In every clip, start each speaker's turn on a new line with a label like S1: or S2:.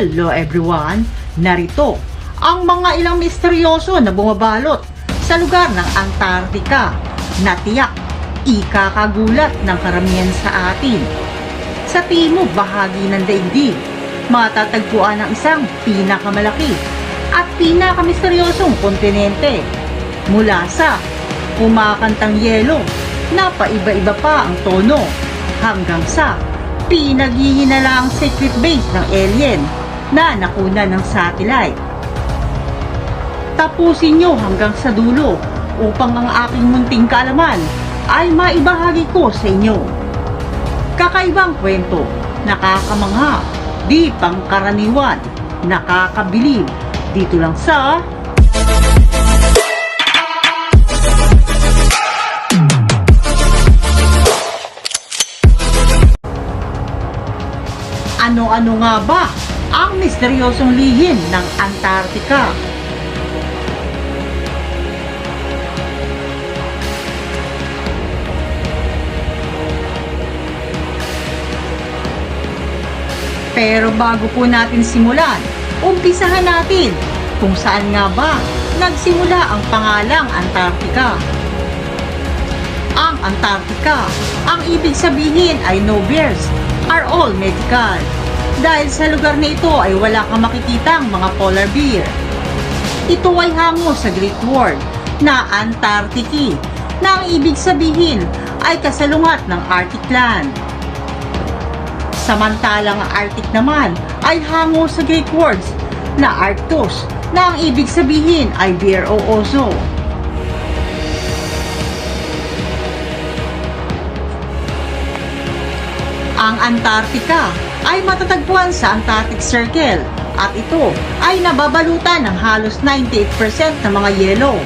S1: Hello everyone! Narito ang mga ilang misteryoso na bumabalot sa lugar ng Antarctica na tiyak ikakagulat ng karamihan sa atin. Sa timog bahagi ng daigdig, matatagpuan ang isang pinakamalaki at pinakamisteryosong kontinente mula sa kumakantang yelo na paiba-iba pa ang tono hanggang sa pinaghihinalaang secret base ng alien na nakuna ng satellite. Tapusin nyo hanggang sa dulo upang ang aking munting kaalaman ay maibahagi ko sa inyo. Kakaibang kwento, nakakamangha, di pangkaraniwan, nakakabilib. Dito lang sa Ano-ano nga ba ang misteryosong lihim ng Antarctica? Pero bago po natin simulan, umpisahan natin kung saan nga ba nagsimula ang pangalang Antarctica. Ang Antarctica, ang ibig sabihin ay no bears are all medical. Dahil sa lugar na ito ay wala kang makikitang mga polar bear. Ito ay hango sa Greek word na Antarctic na ang ibig sabihin ay kasalungat ng Arctic land. Samantalang ang Arctic naman ay hango sa Greek words na Arctos na ang ibig sabihin ay bear o oso. Ang Antarctica ay matatagpuan sa Antarctic Circle at ito ay nababalutan ng halos 98% ng mga yelo.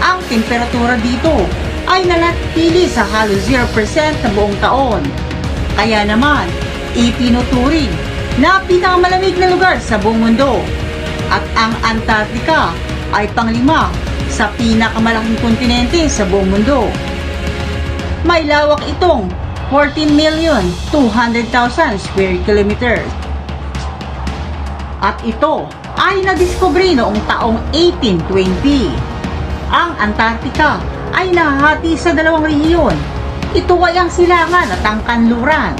S1: Ang temperatura dito ay nanatili sa halos 0% na buong taon. Kaya naman, itinuturing na pinakamalamig na lugar sa buong mundo. At ang Antarctica ay panglima sa pinakamalaking kontinente sa buong mundo. May lawak itong 14,200,000 square kilometers. At ito ay nadiskubre noong taong 1820. Ang Antarctica ay nahahati sa dalawang rehiyon. Ito ay ang silangan at ang kanluran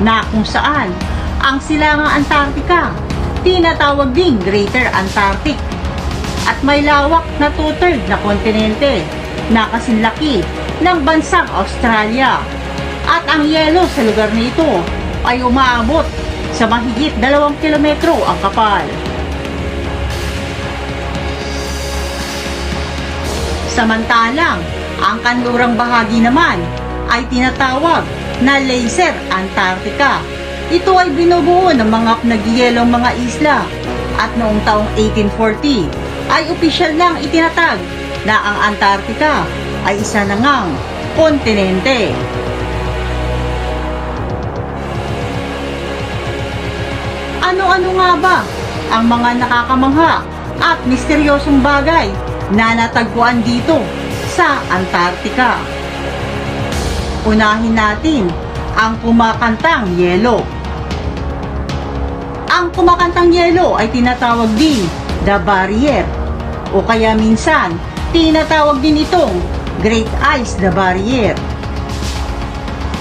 S1: na kung saan ang silangang Antarctica tinatawag ding Greater Antarctic at may lawak na two-third na kontinente na kasinlaki ng bansang Australia at ang yelo sa lugar na ito ay umaabot sa mahigit dalawang kilometro ang kapal. Samantalang, ang kanlurang bahagi naman ay tinatawag na Laser Antarctica. Ito ay binubuo ng mga nagyelong mga isla at noong taong 1840 ay opisyal lang itinatag na ang Antarctica ay isa na ngang kontinente. Ano-ano nga ba ang mga nakakamangha at misteryosong bagay na natagpuan dito sa Antarctica? Unahin natin ang kumakantang yelo. Ang kumakantang yelo ay tinatawag din the barrier o kaya minsan tinatawag din itong Great Ice the Barrier.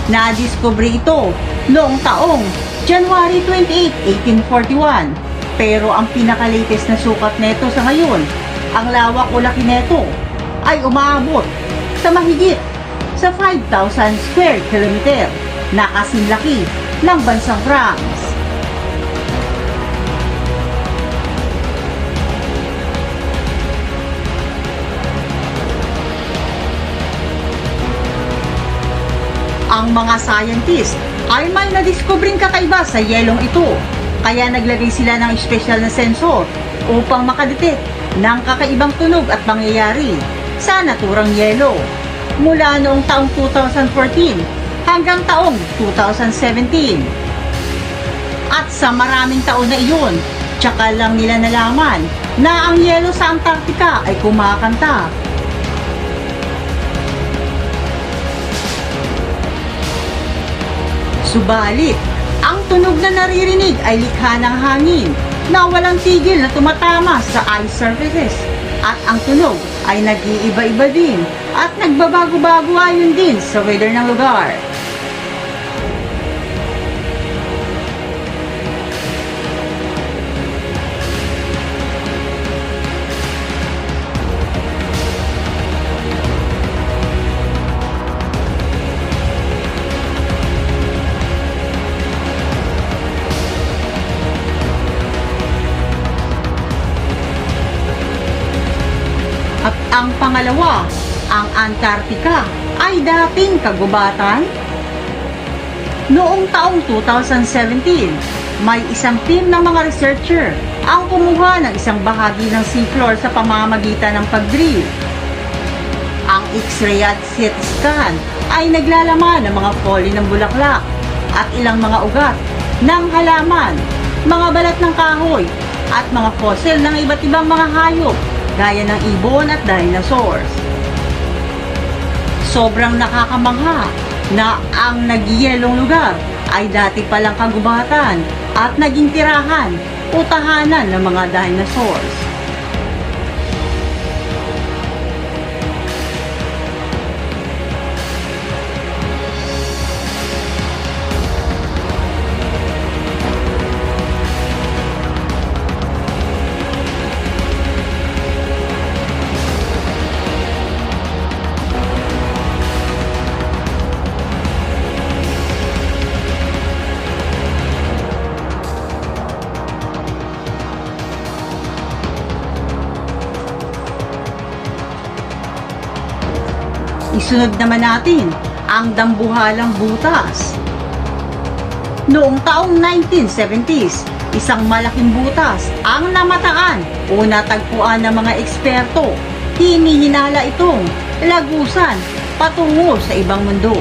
S1: Nadiskubre ito noong taong January 28, 1841. Pero ang pinaka-latest na sukat neto sa ngayon, ang lawak o laki neto ay umaabot sa mahigit sa 5,000 square kilometer na kasinlaki ng bansang France. Ang mga scientist ay may nadiskubring kakaiba sa yelong ito. Kaya naglagay sila ng espesyal na sensor upang makadetect ng kakaibang tunog at pangyayari sa naturang yelo. Mula noong taong 2014 hanggang taong 2017. At sa maraming taon na iyon, tsaka lang nila nalaman na ang yelo sa Antarctica ay kumakanta Subalit, ang tunog na naririnig ay likha ng hangin na walang tigil na tumatama sa ice surfaces. At ang tunog ay nag-iiba-iba din at nagbabago-bago ayon din sa weather ng lugar. At ang pangalawa, ang Antarctica ay dating kagubatan. Noong taong 2017, may isang team ng mga researcher ang kumuha ng isang bahagi ng seafloor sa pamamagitan ng pag-drill. Ang X-ray at CT scan ay naglalaman ng mga foli ng bulaklak at ilang mga ugat ng halaman, mga balat ng kahoy, at mga fossil ng iba't ibang mga hayop gaya ng ibon at dinosaurs. Sobrang nakakamangha na ang nagyelong lugar ay dati palang kagubatan at naging tirahan o tahanan ng mga dinosaurs. Isunod naman natin ang dambuhalang butas. Noong taong 1970s, isang malaking butas ang namataan o natagpuan ng mga eksperto. Hinihinala itong lagusan patungo sa ibang mundo.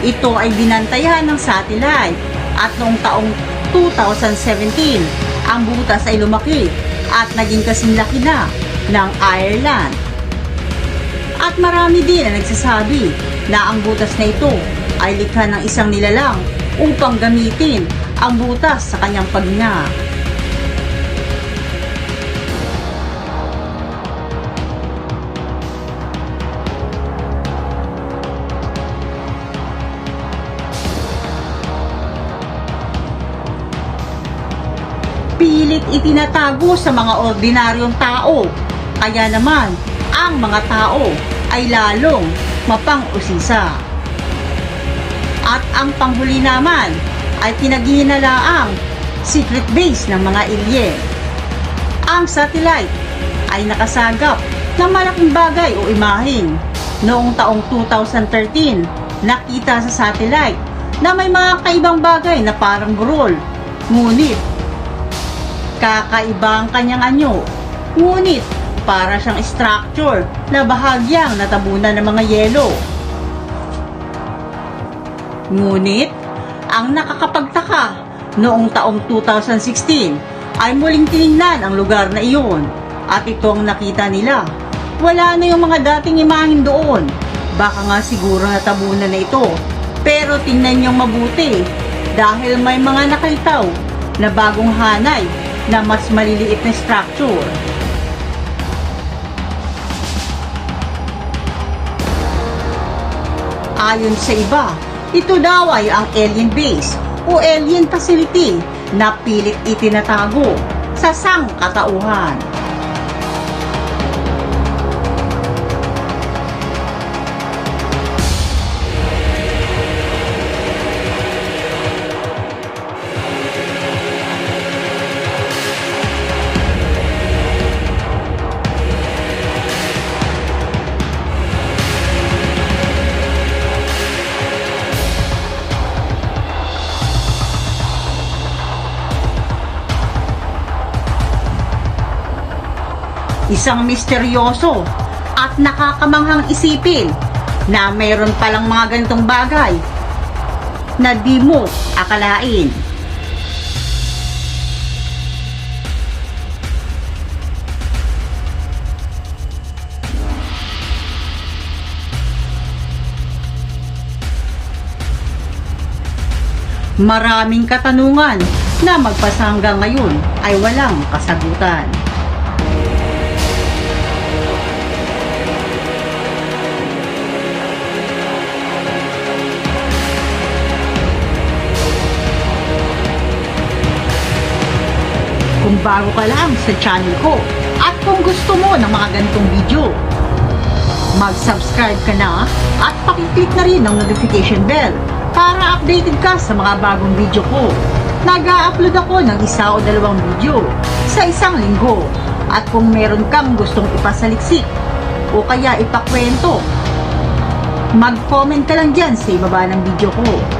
S1: Ito ay binantayan ng satellite at noong taong 2017, ang butas ay lumaki at naging kasing laki na ng Ireland. At marami din ang nagsasabi na ang butas na ito ay likha ng isang nilalang upang gamitin ang butas sa kanyang paghinga. Pilit itinatago sa mga ordinaryong tao. Kaya naman, ang mga tao ay lalong mapang-usisa. At ang panghuli naman ay pinaghihinalaang secret base ng mga alien. Ang satellite ay nakasagap ng malaking bagay o imahin. Noong taong 2013, nakita sa satellite na may mga kaibang bagay na parang burol. Ngunit, kakaiba ang kanyang anyo. Ngunit, para siyang structure na bahagyang natabunan ng mga yelo. Ngunit, ang nakakapagtaka noong taong 2016 ay muling tiningnan ang lugar na iyon at ito ang nakita nila. Wala na yung mga dating imahin doon. Baka nga siguro natabunan na ito. Pero tingnan niyong mabuti dahil may mga nakalitaw na bagong hanay na mas maliliit na structure. Ayon sa iba, ito daw ay ang alien base o alien facility na pilit itinatago sa sangkatauhan. Isang misteryoso at nakakamanghang isipin na mayroon palang mga ganitong bagay na di mo akalain. Maraming katanungan na magpasa hanggang ngayon ay walang kasagutan. Bago ka lang sa channel ko at kung gusto mo ng mga ganitong video, mag-subscribe ka na at pakiclick na rin ang notification bell para updated ka sa mga bagong video ko. Nag-upload ako ng isa o dalawang video sa isang linggo at kung meron kang gustong ipasaliksik o kaya ipakwento, mag-comment ka lang dyan sa ibaba ng video ko.